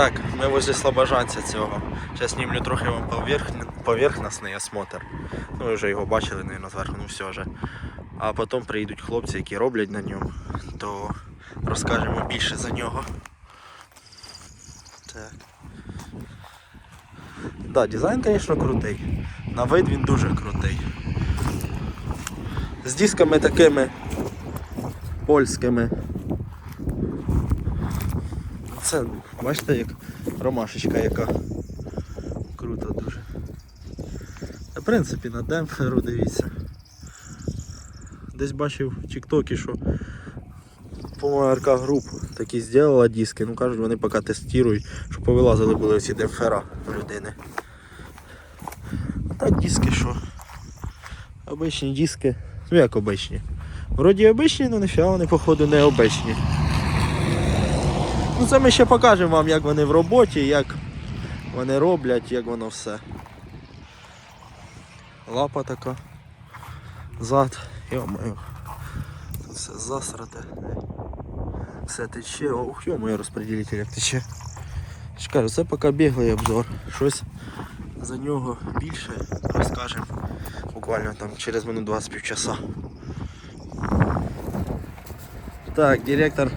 Так, ми возле слобожанця цього. Зараз знімлю трохи вам поверх... поверхностний осмотр. Ну, ви вже його бачили, мабуть, зверху, ну все вже. А потім приїдуть хлопці, які роблять на ньому, то розкажемо більше за нього. Так. Да, дизайн, звісно, крутий. На вид він дуже крутий. З дисками такими польськими. Це, бачите, як ромашечка яка. Круто дуже. В принципі, на демпферу дивіться. Десь бачив в Тіктокі, що по РК груп такі зробила диски. Ну кажуть, вони поки тестують, щоб повилазили були ці демпфера людини. А так диски що? Обичні диски. Ну як обичні? Вроді обичні, але ніфіга вони походу не обичні. Ну це ми ще покажемо вам, як вони в роботі, як вони роблять, як воно все. Лапа така. Зад. Йо-моє. Тут все засрате. Все тече. Ух, йо-моє розподілитель як тече. Кажу, це поки біглий обзор. Щось за нього більше розкажемо. Буквально там через минут 20 півчаса. Так, директор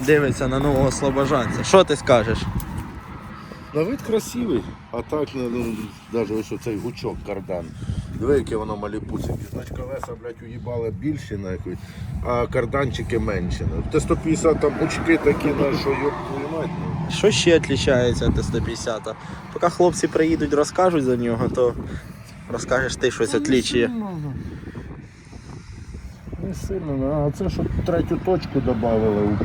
дивиться на нового слобожанця. Що ти скажеш? На вид красивий, а так ну, навіть ось оцей гучок кардан. Диви, яке воно маліпусики. Значить колеса, блядь, уїбали більші нахуй, а карданчики менші. Ну, Т-150 там гучки такі, на що мать. ну. Що ще відрізняється від 150 Поки хлопці приїдуть, розкажуть за нього, то розкажеш ти щось відлічує. Не сильно, а це щоб третю точку додали.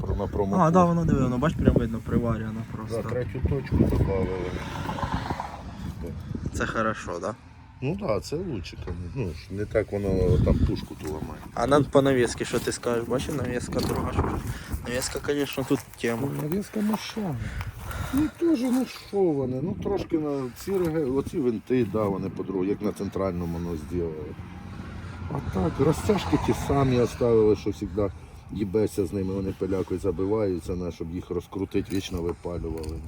Про на промокурс. А, да, воно диви, воно бач, прям видно приварено просто. третю точку додали. Це хорошо, да? Ну так, да, це лучше. Ну, не так воно там пушку ту ламає. А на, по навіски, що ти скажеш? Бачиш, навіска друга що? Навіска, звісно, тут тема. Навіска машина. Ну теж ну що вони, ну трошки на ці реги, оці винти, да, вони по-другому, як на центральному воно зробили. А так, розтяжки ті самі оставили, що завжди їбеся з ними, вони пилякою забиваються, на, щоб їх розкрутити, вічно випалювали.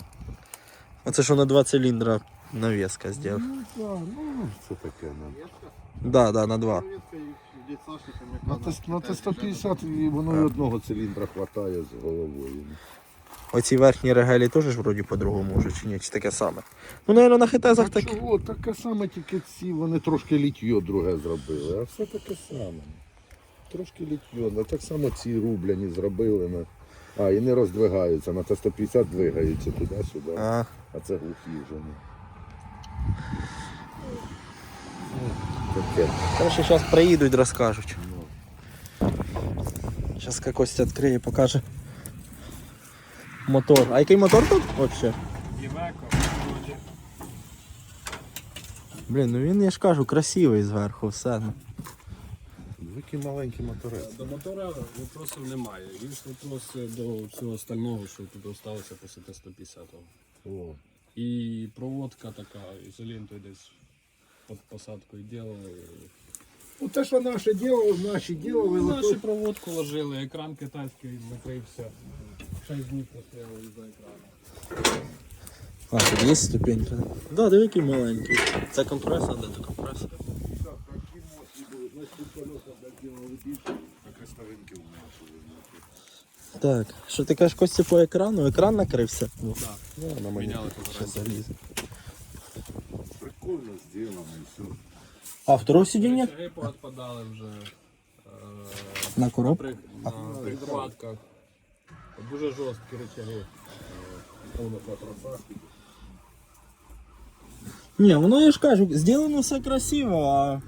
Оце що на два циліндра навіска зробив. Ну, так, ну, це таке. Ну. Да, да, на два. На, Т- на Т-150 і воно і одного циліндра вистачає з головою. Оці верхні регелі теж ж вроді по-другому можуть, чи ні, чи таке саме. Ну, мабуть, на хитезах таке. чого? Таке саме, тільки ці, вони трошки літьо друге зробили, а все таке саме. Трошки літьо, ну так само ці рубляні зробили. На... А, і не роздвигаються, на Т-150 двигаються туди-сюди, А, а це глухі вже. ну. Ну, зараз приїдуть, розкажуть. Зараз Костя відкриє, покаже. Мотор. А який мотор тут взагалі? Блін, ну він, я ж кажу, красивий зверху, все. Ну. Який маленький моторець. До мотора вопросів немає. Є вопроси до всього остального, що тут залишилося після Т-150. О. І проводка така, ізолентою десь під посадкою робили. Ну те, що наше діло, наші ділили, Наші проводку ложили, екран китайський накрився. 6 днів постояли за екраном. А, тут є ступенька. Да, диви, який маленький. Це компресор, де це компресор? Так, що ти кажеш, Костя по екрану? Екран накрився? Ну, Так, на мені міняли ще фотографії. залізе. прикольно зроблено і все. А второго сидіння? Речаги поотпадали вже. е, На коробку? при, на прикладках. Дуже жорсткі речаги. е, Повна фотофа. Ні, воно я ж кажу, зроблено все красиво, а.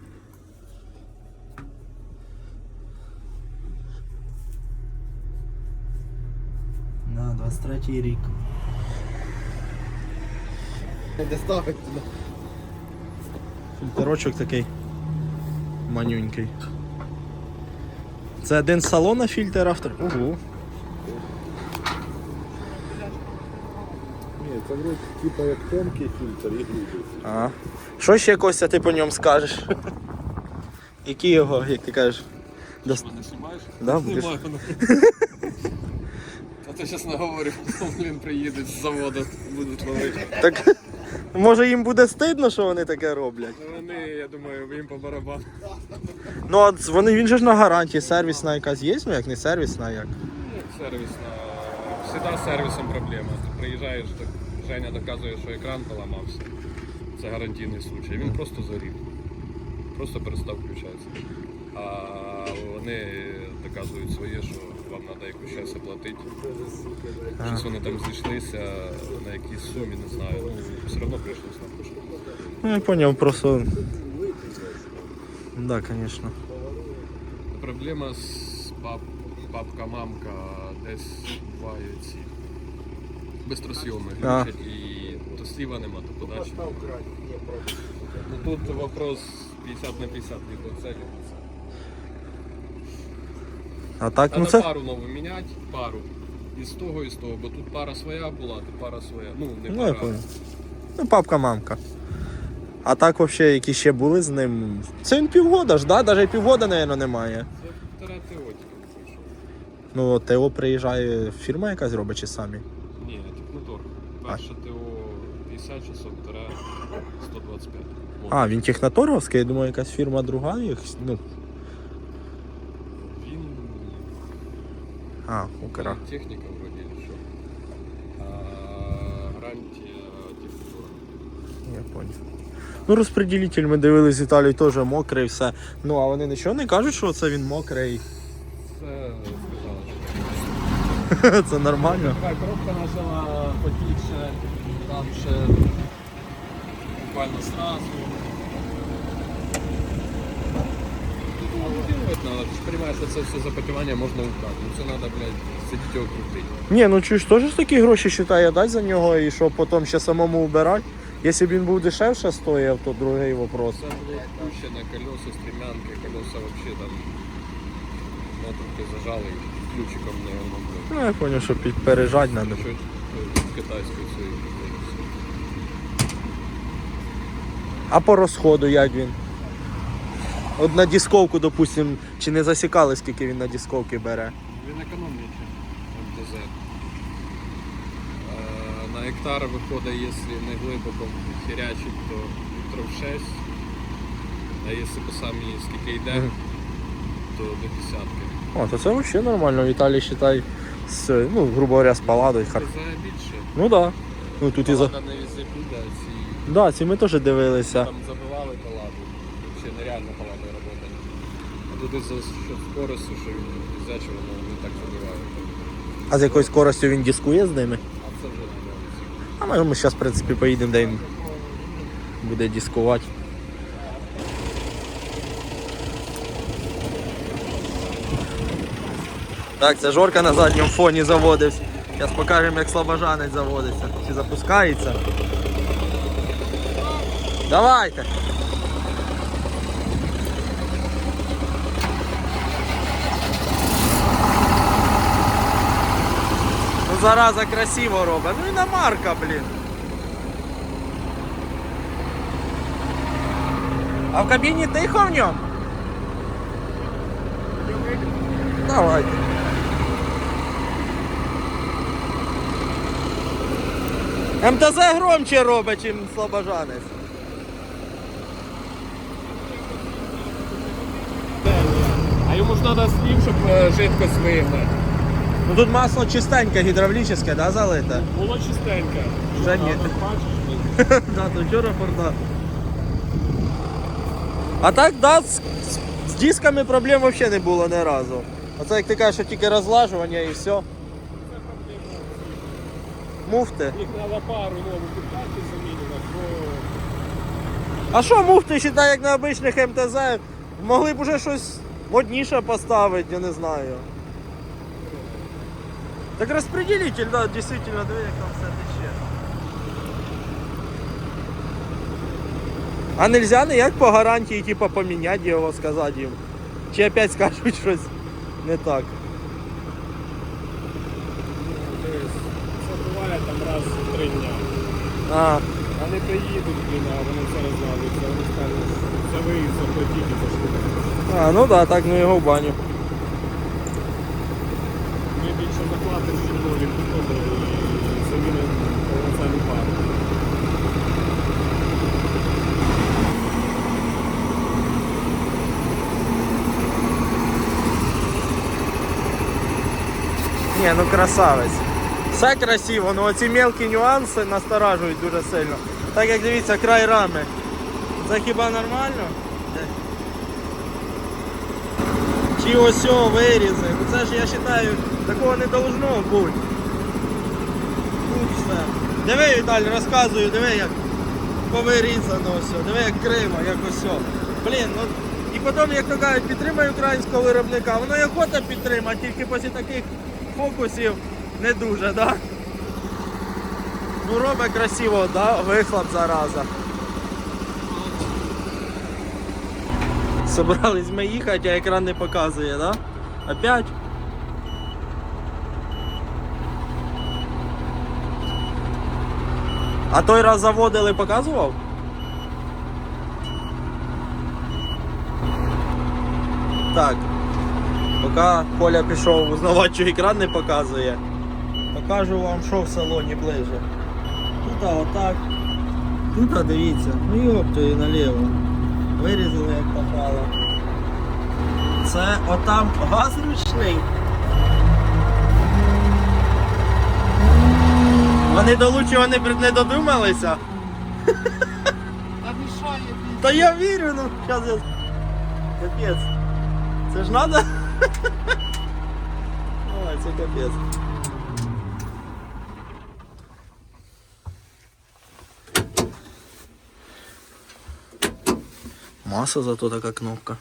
На, 23 рік. Фільтрочок такий манюнький. Це один з салона фільтр автор. Ого. Це вроді типа як тонкий фільтр і грубий. А. Що ще Костя ти по ньому скажеш? Які його, як ти кажеш? Дос... Що, не знімаєш? Да, будеш? Знімаю. Та то чесно говорю, він приїде з заводу, будуть ловити. Так може їм буде стидно, що вони таке роблять. Ну, Вони, я думаю, їм по барабану. Ну а вони він же ж на гарантії, сервісна якась є, ну як не сервісна, а як. Сервісна. Всегда з сервісом проблема. Ти приїжджаєш, так Женя доказує, що екран поламався. Це гарантійний случай. Він просто зорів. Просто перестав включатися. А вони доказують своє, що вам треба якусь щось оплатити. Щось вони там зійшлися на якійсь сумі, не знаю. Ну, все одно прийшлося на пошуку. Ну я поняв, просто. Да, звісно. Проблема з пап, папка-мамка десь буває ці бистросйоми А. глючать і то сліва нема, то подачі. Ну тут вопрос 50 на 50 либо це, либо це. А так, ну це. пару нову міняти, пару. І з того, і з того, бо тут пара своя була, тут пара своя. Ну, не Ну я пара. понял. Ну, папка, мамка. А так взагалі, які ще були з ним. Це він півгода ж, да? Навіть півгода, мабуть, немає. Це теоретика прийшов. Ну, от ТО приїжджає фірма якась робить чи самі. Ні, технотор. 50 600, вторе 125. А, він техноторговський, я думаю, якась фірма друга їх. Ну, Він а, Укра. техніка вроді що. А гарантія технотора. Я понял. Ну, розпреділитель ми дивились з Італії теж мокрий, все. Ну, а вони нічого не кажуть, що це він мокрий. Це нормально. така коробка почала потіче, там ще буквально сразу. Ти що це все запотівання можна убрати. Ну це треба, блядь, сидіти його крутити. Ні, ну чуєш, теж ж такі гроші вважає дати за нього і що потім ще самому убирати. Якщо б він був дешевше стояв, то другий вопрос. Це було пущено колеса, стремянки, колеса вообще там моторки зажали ключиком могли. Ну, я зрозумів, що підпережати треба. Що китайською своєю. А по розходу як він? От на дисковку, допустим, чи не засікали, скільки він на дисковки бере? Він економніший, МТЗ. Е, На гектар виходить, якщо не глибоко хірячить, то літрів 6. А якщо по самій скільки йде, то до десятки. О, то це взагалі нормально. Віталій считай, з, ну, грубо говоря, з паладою. Хар... Більше. Ну так. Да. Ну тут і за. Палада не везде піде, ці Да, ці ми теж дивилися. там забивали паладу. Взагалі нереально паладою роботи. А тут із-за що скорості, що він везде, воно не так забиває. А з якою скоростю він дискує з ними? А це вже не А ми, ми зараз, в принципі, поїдемо, де він буде дискувати. Так, це Жорка на задньому фоні заводився. Зараз покажемо, як слабожанець заводиться. Чи запускається. Давайте. Ну зараза красиво робить. Ну і на марка, блін. А в кабіні тихо в ньому? Давайте. МТЗ громче робить, чим слабожанець. А йому ж треба слів, щоб е, жидкость вигнати. Ну тут масло чистеньке, гідравлічне, да, залите? Було чистеньке. Вже ні. Да, то вчора форда. А так, да, з, з, з дисками проблем взагалі не було ні разу. Оце як ти кажеш, що тільки розлажування і все. Муфти. їх треба пару нову купляти замінювати, бо А що муфти, вважай, як на обичних МТЗ, могли б уже щось модніше поставити, я не знаю. Так розпределитель, да, дійсно, диви, як там все тече. А нельзя ніяк по гарантії, типа, поміняти його, сказати їм. Чи опять скажуть щось не так. дивись, це буває там раз в три дня. А, Вони приїдуть, блін, а вони все розвалюються, вони скажуть, це ви заплатіть за штуку. а ну да, так, ну його в баню. Ми більше заплатимо, чим ви. він тут теж самі повноцінну пару. Ні, ну красавець. Все красиво, ну оці мелкі нюанси насторажують дуже сильно. Так як дивіться, край рами. Це хіба нормально? Чи ось вирізи. Ну це ж я вважаю, такого не должно бути. Тут все. Диви, Віталій, розказую, диви як повирізано все, диви як криво, як ось. Блін, ну і потім, як то кажуть, підтримай українського виробника, воно і охота підтримати, тільки після таких фокусів не дуже, да? Ну робить красиво, да? Вихлоп зараза. Собрались ми їхати, а екран не показує, да? Опять? А той раз заводили, показував? Так. Поки Коля пішов узнавати, що екран не показує. Покажу вам, що в салоні ближе. Тут отак. Тут дивіться, ну йоптою наліво. Вирізали як попало. Це отам газ ручний. Вони до лучшого не, не додумалися. Та мішає Та я вірю, ну зараз я. Капець. Це ж надо? Ой, це капець. Маса зато така кнопка.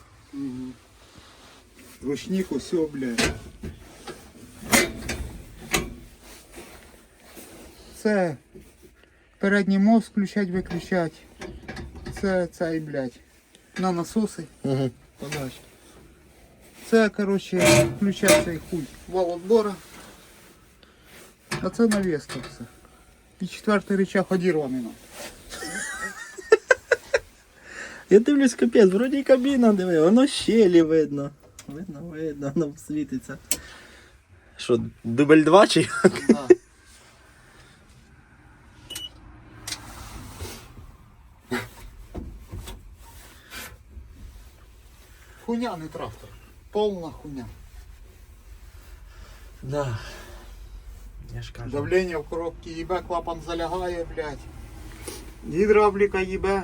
Ручник усе, блядь. Це передній мост включать, виключать. Це цей, блядь, на насоси Угу. подачі. Це, коротше, включать цей хуй вал отбора. А це навеска все. І четвертий рычаг одірваний нам. Я дивлюсь, капець, вроді кабіна диви, воно щелі видно. Видно, видно, воно світиться. Що, дубль 2 чи як? Да. Хуйня, не трактор. Полна хуйня. Да. Я ж кажу. Давлення в коробці їбе, клапан залягає, блядь. Гідравліка їбе.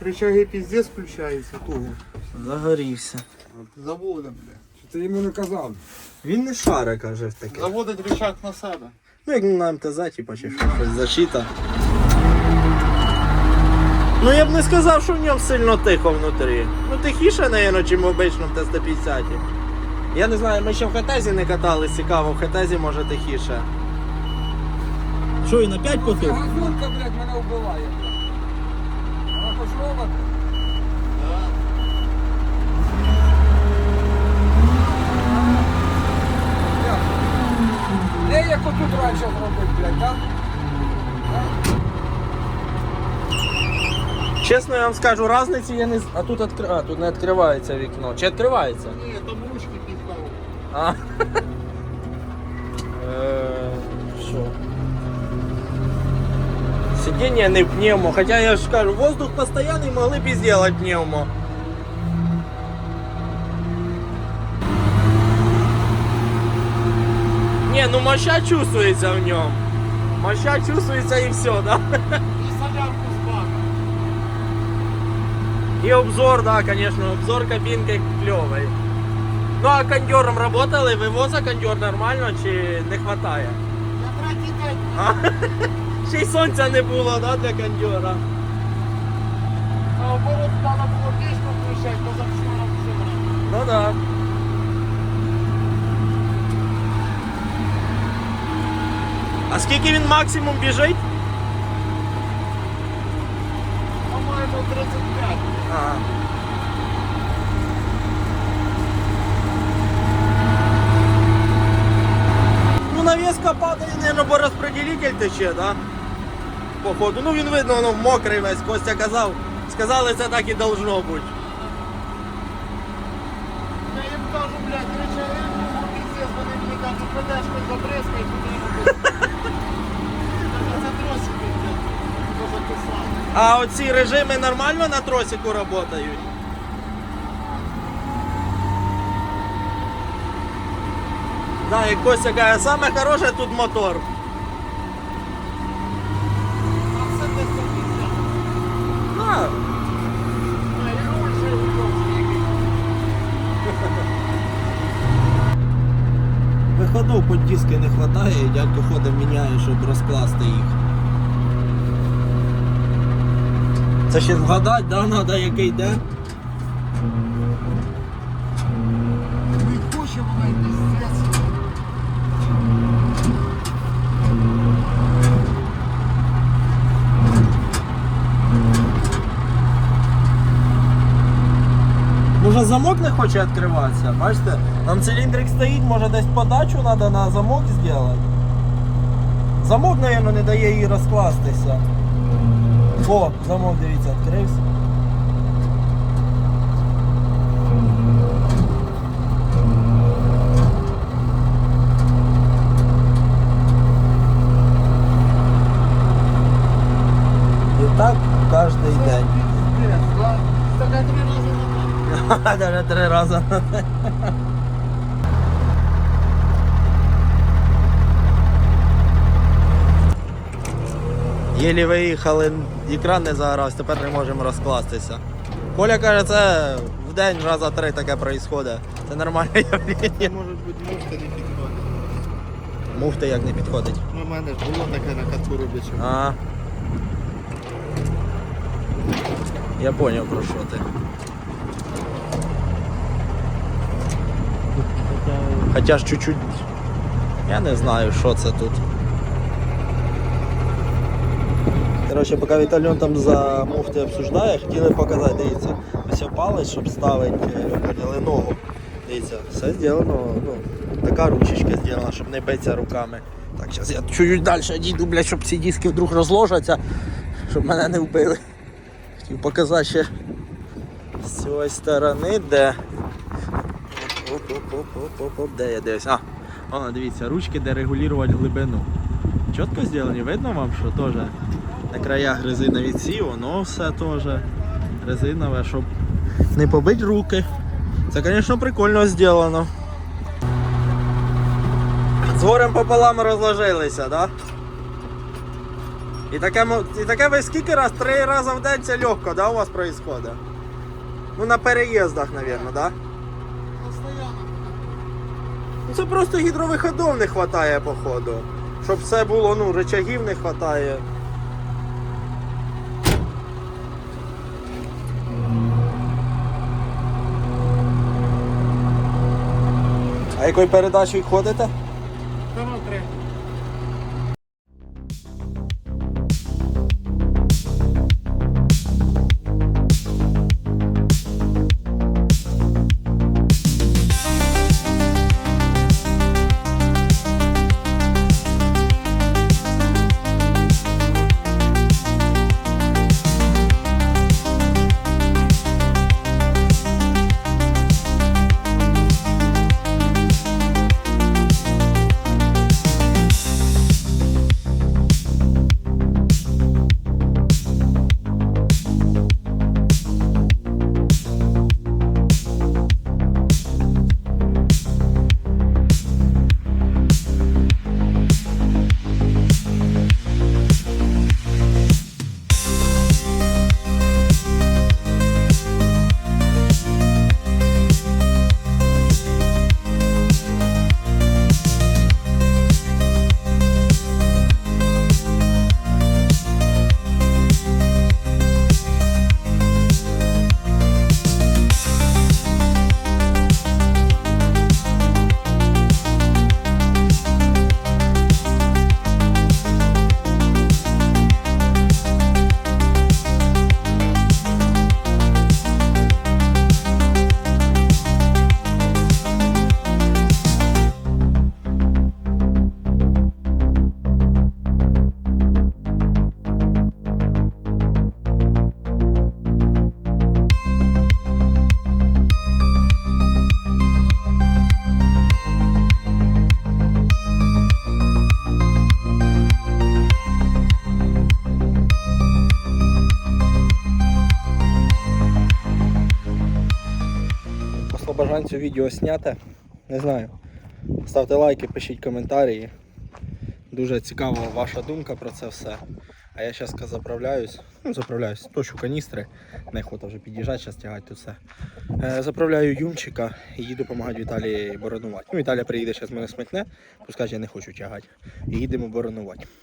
Рычаги піздець включаються туго. Загорівся. Заводим, блядь. Ти йому не казав. Він не шаре, каже, в таке. Заводить рычаг на себе. Ну, як на МТЗ, типа, чи що, щось защита. Ну я б не сказав, що в ньому сильно тихо внутрі. Ну тихіше, напевно, чим в обичному Т-150. Я не знаю, ми ще в хатезі не катались, цікаво, в хатезі може тихіше. Що, і на 5 потух? Газулька, блядь, мене вбиває. Робот. Не як отут раніше зробити, блядь, так? Чесно, я вам скажу, разниці я не з- А тут відкри... а, тут не відкривається вікно. Чи відкривається? Ні, там ручки підстав. А. Е, Що? Сидіння не пневмо, хоча я ж кажу, воздух постоянний могли б і зробити пневмо. Не, ну моща чувствуется в нем. Моща чувствуется и все, да? І солярку з бака. И обзор, да, конечно, обзор кабинкой клевый. Ну а кондером работали? Вивоза кондер нормально чи не хватає? Я третій день. А? Ще й сонця не було, да, для кондьора. Наоборот, треба було пішку включати, позавчора все время. Ну да. А скільки він максимум біжить? По-моєму, 35. Ага. Ну навеска падає, наверное, бо розпределитель тече, да? Походу. Ну він видно, воно мокрий весь, Костя казав. Сказали, це так і должно бути. Я їм кажу, блядь, речаги, піздець, вони мені Зразу ПДшкою забризкай, туди йому. Це тросики, блядь, записали. А оці режими нормально на тросику працюють? Да, як Костя каже, саме хороше тут мотор. А це десь до кінця. Да. А, і руль же удобний який. Під диски не вистачає, дядько ходить міняє, щоб розкласти їх. Це ще вгадати, да, треба який де. замок не хоче відкриватися, бачите? Там циліндрик стоїть, може десь подачу треба на замок зробити. Замок, мабуть, не дає їй розкластися. О, замок, дивіться, відкрився. І так кожен день. Даже три рази. Єлі виїхали, екран не загрався, тепер не можемо розкластися. Коля каже, це в день раза три таке відбувається. Це нормальне явлення. Може бути мушка не підходить. Муфти як не підходить. Ну, у мене ж було таке на катку робиться. А. Я понял про що ти. Хоча ж чуть-чуть. Я не знаю, що це тут. Коротше, поки Віталіон там за муфти обсуждає, хотіли показати, дивіться, ось палець, щоб ставити, е, поняли ногу. Дивіться, все зроблено, ну, така ручечка зроблена, щоб не битися руками. Так, зараз я чуть далі дійду, блядь, щоб ці диски вдруг розложаться, щоб мене не вбили. Хотів показати ще з цієї сторони, де. Оп-оп-оп-оп-оп, де я дивлюсь? А, воно, дивіться, ручки, де регулювати глибину. Чітко зроблені, видно вам, що теж на краях резинові ці, воно все теж резинове, щоб не побити руки. Це, звісно, прикольно зроблено. З горем пополам розложилися, так? Да? І таке, і таке ви скільки раз? Три рази в день це легко, да, у вас происходит? Ну на переїздах, мабуть, да? Це просто гідровиходов не вистачає, походу. Щоб все було, ну, речагів не вистачає. А якою передачею ходите? Бажанцю відео зняти. Не знаю. Ставте лайки, пишіть коментарі. Дуже цікава ваша думка про це все. А я зараз заправляюсь. Ну, заправляюсь, точу каністри. Неохота вже під'їжджати, зараз тягати тут все. Е, заправляю юмчика і їду допомагати Віталії боронувати. Ну, Віталія приїде, зараз мене смикне, пускай я не хочу тягати. І їдемо боронувати.